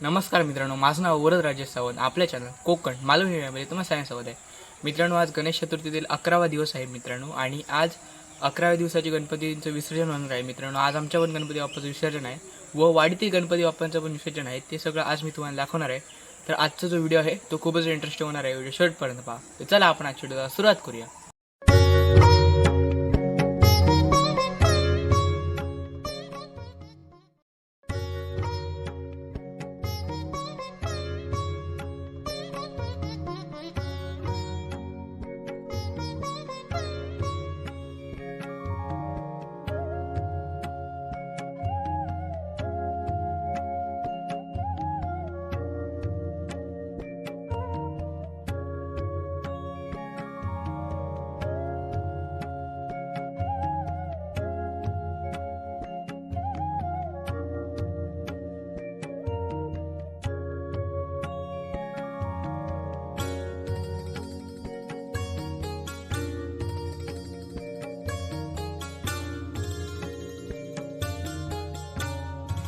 नमस्कार मित्रांनो माझं नाव वरद राजेश सावंत. आपल्या चॅनल कोकण मालवणी मध्ये तुम्हाला सायन्स सावध आहे. मित्रांनो आज गणेश चतुर्थीतील अकरावा दिवस आहे मित्रांनो आणि आज अकराव्या दिवसाचे गणपतीचं विसर्जन होणार आहे मित्रांनो. आज आमच्या पण गणपती बाप्पाचं विसर्जन आहे व वाढीतील गणपती बाप्पांचं पण विसर्जन आहे. ते सगळं आज मी तुम्हाला दाखवणार आहे. तर आजचा जो व्हिडिओ आहे तो खूपच इंटरेस्टिंग होणार आहे. व्हिडिओ शर्टपर्यंत पहा. तर चला आपण आजच्या व्हिडिओला सुरुवात करूया.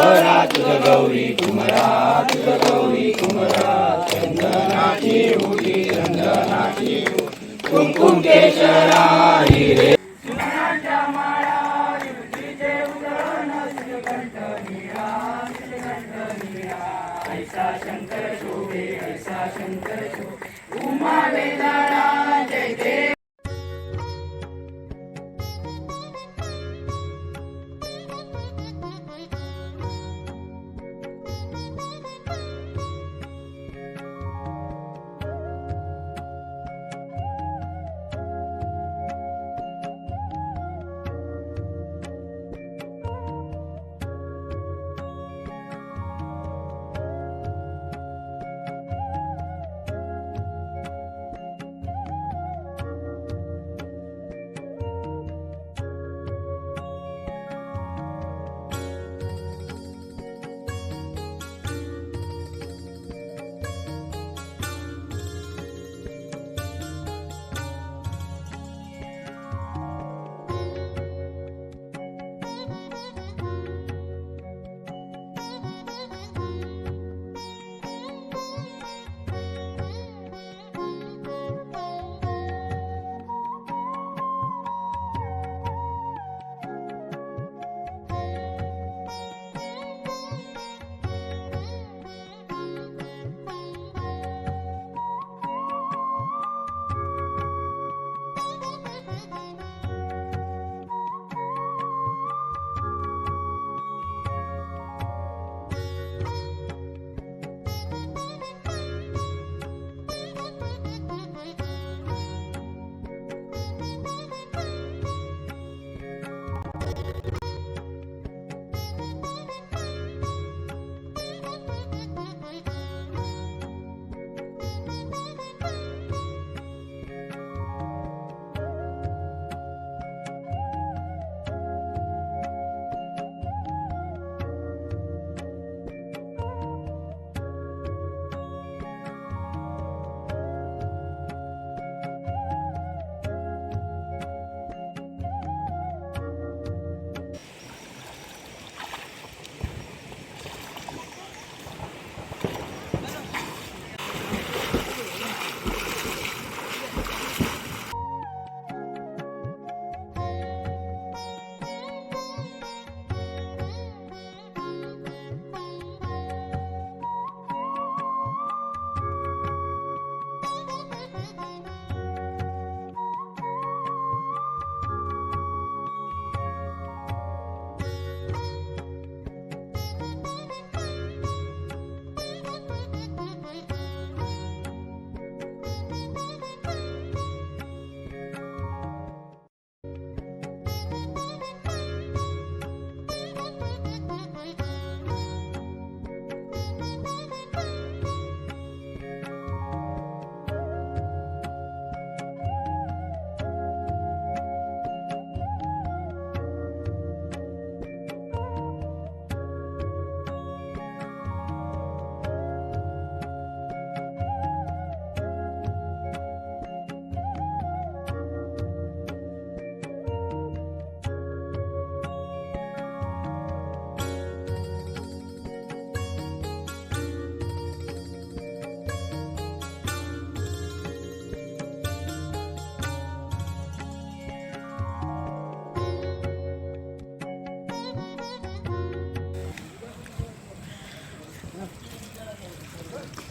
कुमरा तुझ गौरी कुमरा तुझ गौरी कुमरा चंदनाची मुली चंदनाची कुमकुम केशरा हिरे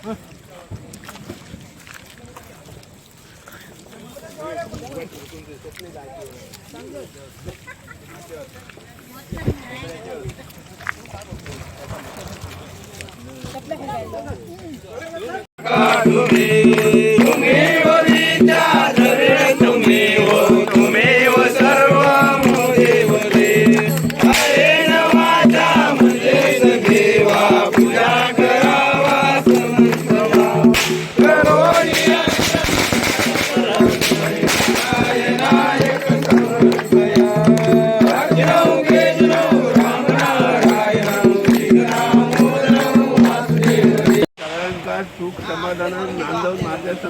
Thank you.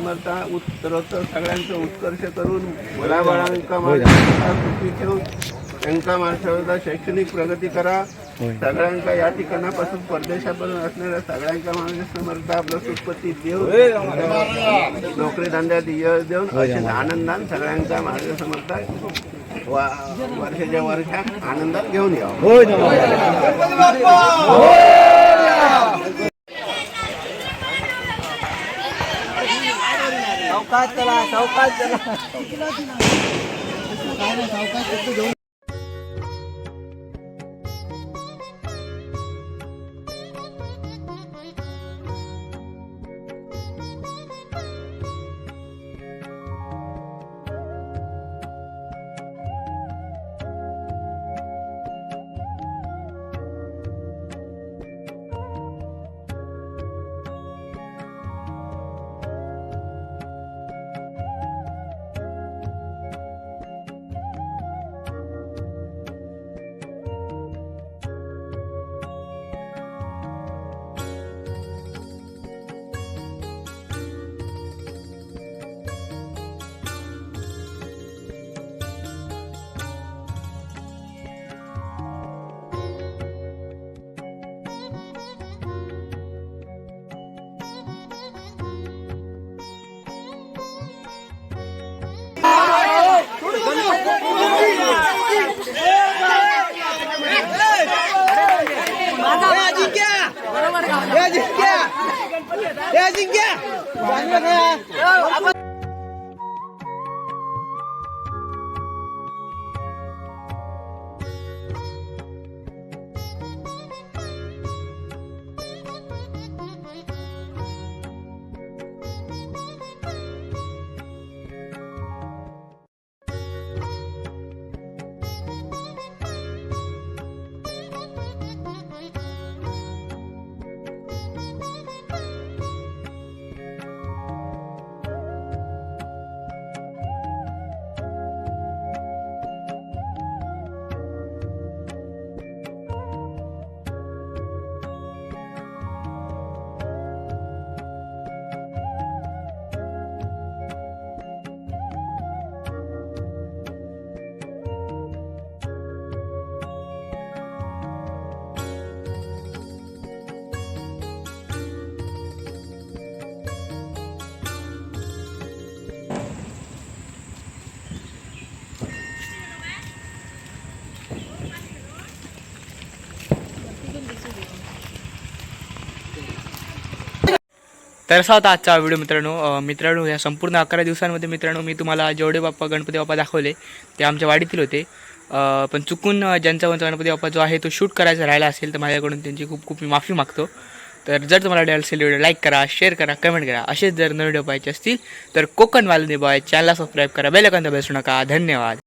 समर्था उत्तरोत्तर सगळ्यांचं उत्कर्ष करून मुलाबाळांका माझ्या सुखी ठेवून त्यांका माझ्या शैक्षणिक प्रगती करा. सगळ्यांका या ठिकाणापासून परदेशापासून असणाऱ्या सगळ्यांका माझ्या समर्थ आपलं सुखपती देऊन नोकरी धंद्यात यश देऊन असेच आनंदान सगळ्यांका माझ्या समर्थ वर्षाच्या वर्षात आनंदात घेऊन यावं सावकाश चला सावकाश चला. જય જિંગ્યા જય જિંગ્યા. तर असा होता आजचा व्हिडिओ मित्रांनो मित्रांनो या संपूर्ण अकरा दिवसांमध्ये मित्रांनो मी तुम्हाला जेवढे बाप्पा गणपती बाप्पा दाखवले ते आमच्या वाडीतील होते. पण चुकून ज्यांचा कोणता गणपती बाप्पा जो आहे तो शूट करायचा राहिला असेल तर माझ्याकडून त्यांची खूप खूप मी माफी मागतो. तर जर तुम्हाला व्हिडिओ असेल व्हिडिओ लाईक करा शेअर करा कमेंट करा असेच जर नवीन व्हिडिओ पाहायचे असतील तर कोकण वाले बॉय चॅनलला सबस्क्राईब करा बेल आयकॉन नका. धन्यवाद.